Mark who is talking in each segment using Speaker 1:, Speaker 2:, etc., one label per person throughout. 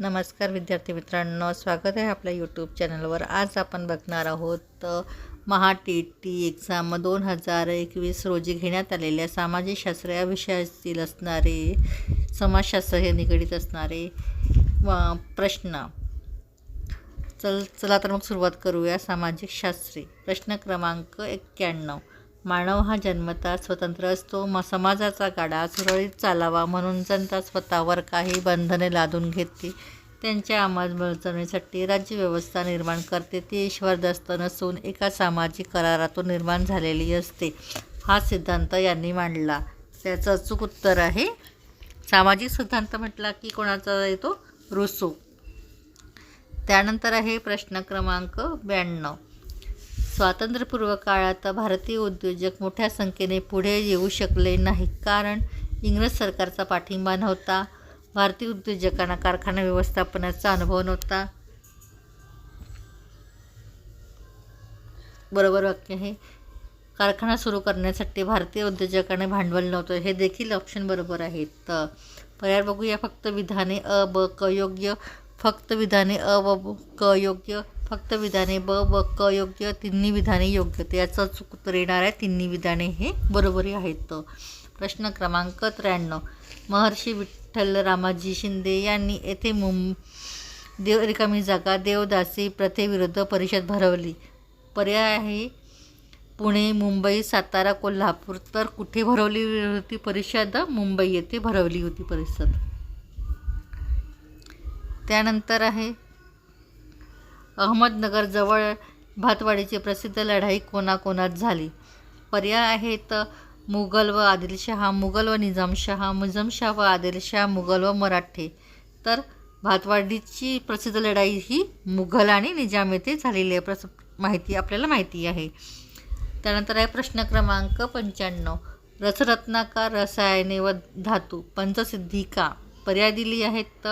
Speaker 1: नमस्कार विद्यार्थी मित्रांनो स्वागत आहे आपल्या यूट्यूब चॅनलवर आज आपण बघणार आहोत महा टी टी एक्झाम दोन हजार एकवीस रोजी घेण्यात आलेल्या सामाजिक शास्त्र या विषयातील असणारे समाजशास्त्र हे निगडीत असणारे प्रश्न. चल चला तर मग सुरुवात करूया. सामाजिक शास्त्री. प्रश्न क्रमांक एक्क्याण्णव. मानव हा जन्मता स्वतंत्र असतो. म समाजाचा गाडा सुरळीत चालावा म्हणून जनता स्वतःवर काही बंधने लादून घेते. त्यांच्या अंमलबजावणीसाठी राज्यव्यवस्था निर्माण करते. ती ईश्वरदस्त नसून एका सामाजिक करारातून निर्माण झालेली असते. हा सिद्धांत यांनी मांडला. त्याचं अचूक उत्तर आहे. सामाजिक सिद्धांत म्हटला की कोणाचा येतो? रुसू. त्यानंतर आहे प्रश्न क्रमांक ब्याण्णव. स्वातंत्र्यपूर्व काळात भारतीय उद्योजक मोठ्या संख्येने पुढे येऊ शकले नाही कारण इंग्रज सरकारचा पाठिंबा नव्हता. भारतीय उद्योजकांना कारखाना व्यवस्थापनाचा अनुभव नव्हता. बरोबर वाक्य हे कारखाना सुरू करण्यासाठी भारतीय उद्योजकांना भांडवल नव्हतं. हे देखील ऑप्शन बरोबर आहेत. पर्याय बघूया फक्त विधाने अ ब क योग्य. फक्त विधाने अ व ब क योग्य. फक्त विधाने ब व क योग्य तिन्ही विधाने योग्य. तर याचं चूक उत्तर येणार आहे तिन्ही विधाने हे बरोबरी आहेत. प्रश्न क्रमांक त्र्याण्णव. महर्षी विठ्ठल रामाजी शिंदे यांनी येथे मुं देव रिकामी जागा देवदासी प्रथेविरुद्ध परिषद भरवली. पर्याय आहे पुणे मुंबई सातारा कोल्हापूर. तर कुठे भरवली होती परिषद? मुंबई येथे भरवली होती परिषद. त्यानंतर आहे अहमदनगरजवळ भातवाडीची प्रसिद्ध लढाई कोणाकोणात झाली? पर्याय आहेत मुघल व आदिलशहा मुघल व निजामशहा मुझमशाह व आदिलशाह मुघल व मराठे. तर भातवाडीची प्रसिद्ध लढाई ही मुघल आणि निजाम येथे झालेली आहे. प्रस माहिती आपल्याला माहिती आहे. त्यानंतर आहे प्रश्न क्रमांक पंच्याण्णव. रसरत्नाकार रसायने व धातू पंचसिद्धिका. पर्याय दिली आहेत.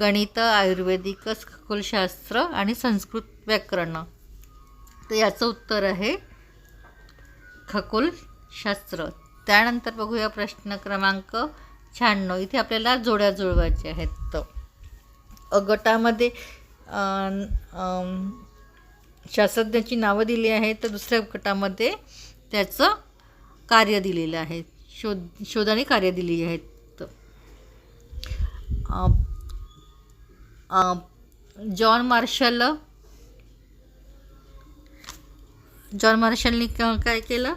Speaker 1: गणित आयुर्वेदिक खगोलशास्त्र आणि संस्कृत व्याकरण. तर याचं उत्तर आहे खगोलशास्त्र. त्यानंतर बघूया प्रश्न क्रमांक शहाण्णव. इथे आपल्याला जोड्या जुळवायच्या आहेत. तर अ गटामध्ये शास्त्रज्ञाची नावं दिली आहेत. तर दुसऱ्या गटामध्ये त्याचं कार्य दिलेलं आहे. शोध शोधाने कार्य दिली आहेत जॉन मार्शल जॉन मार्शलनी काय केलं?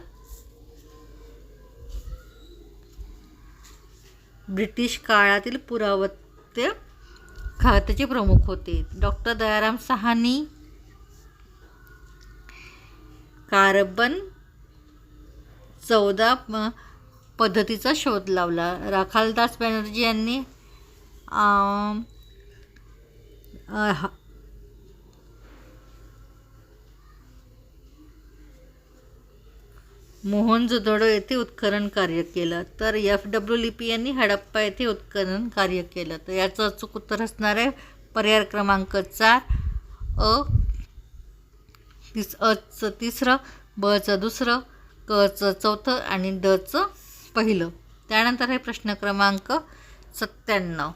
Speaker 1: ब्रिटिश काळातील पुरावत्य खात्याचे प्रमुख होते. डॉक्टर दयाराम सहानी कार्बन चौदा पद्धतीचा शोध लावला. राखालदास बॅनर्जी यांनी हा- मोहनजोदडो येथे उत्खनन कार्य केलं तर एफ डब्ल्यू लिपी यांनी हडप्पा येथे उत्खनन कार्य केलं. तर याचं अचूक उत्तर असणार आहे. पर्याय क्रमांक चार अ तिस अचं तिसरं बचं दुसरं कचं चौथं आणि डचं पहिलं. त्यानंतर आहे प्रश्न क्रमांक सत्त्याण्णव.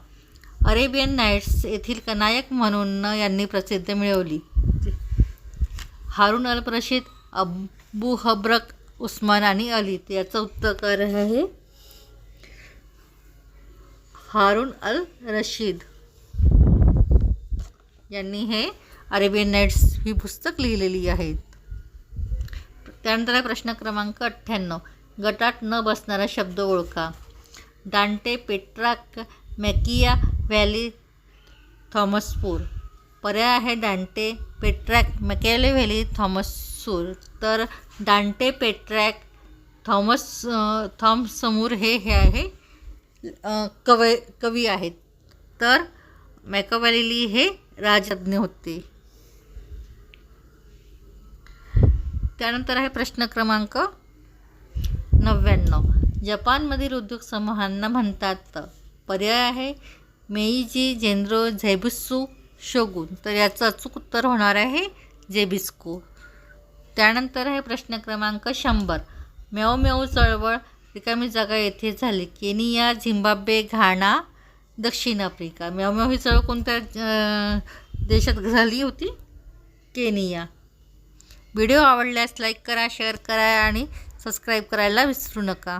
Speaker 1: अरेबियन नाईट्स येथील नायक म्हणून यांनी प्रसिद्ध मिळवली. हारून अल रशीद अबू हब्रक उस्मान आणि अली याचं उत्तर आहे? हारून अल रशीद. यांनी हे अरेबियन नाईट्स ही पुस्तक लिहिलेली आहेत त्यानंतर आहे प्रश्न क्रमांक अठ्ठ्याण्णव. गटात न बसणारा शब्द ओळखा. डांटे पेट्राक मॅकिया व्हॅली थॉमसपूर. पर्याय आहे डांटे पेट्रॅक मॅकॅले व्हॅली थॉमसूर तर डांटे पेट्रॅक थॉमस थॉमसमूर हे हे आहे अं, कवय कवी आहेत. तर मॅकॅव्हॅली हे राजज्ञ होते. त्यानंतर आहे प्रश्न क्रमांक नव्याण्णव. जपानमधील उद्योग समूहांना म्हणतात पर्याय आहे मेईजी जेनरो झैबुस्सू शोगुन. तर याचं अचूक उत्तर होणार आहे जेबिस्को त्यानंतर आहे प्रश्न क्रमांक शंभर. म्याऊ म्याऊ चळवळ रिकामी जागा येथे झाली. केनिया झिम्बाब्वे घाणा दक्षिण आफ्रिका. म्यावम्याव ही चळवळ कोणत्या देशात झाली होती? केनिया. व्हिडिओ आवडल्यास लाईक करा शेअर करा आणि सबस्क्राईब करायला विसरू नका.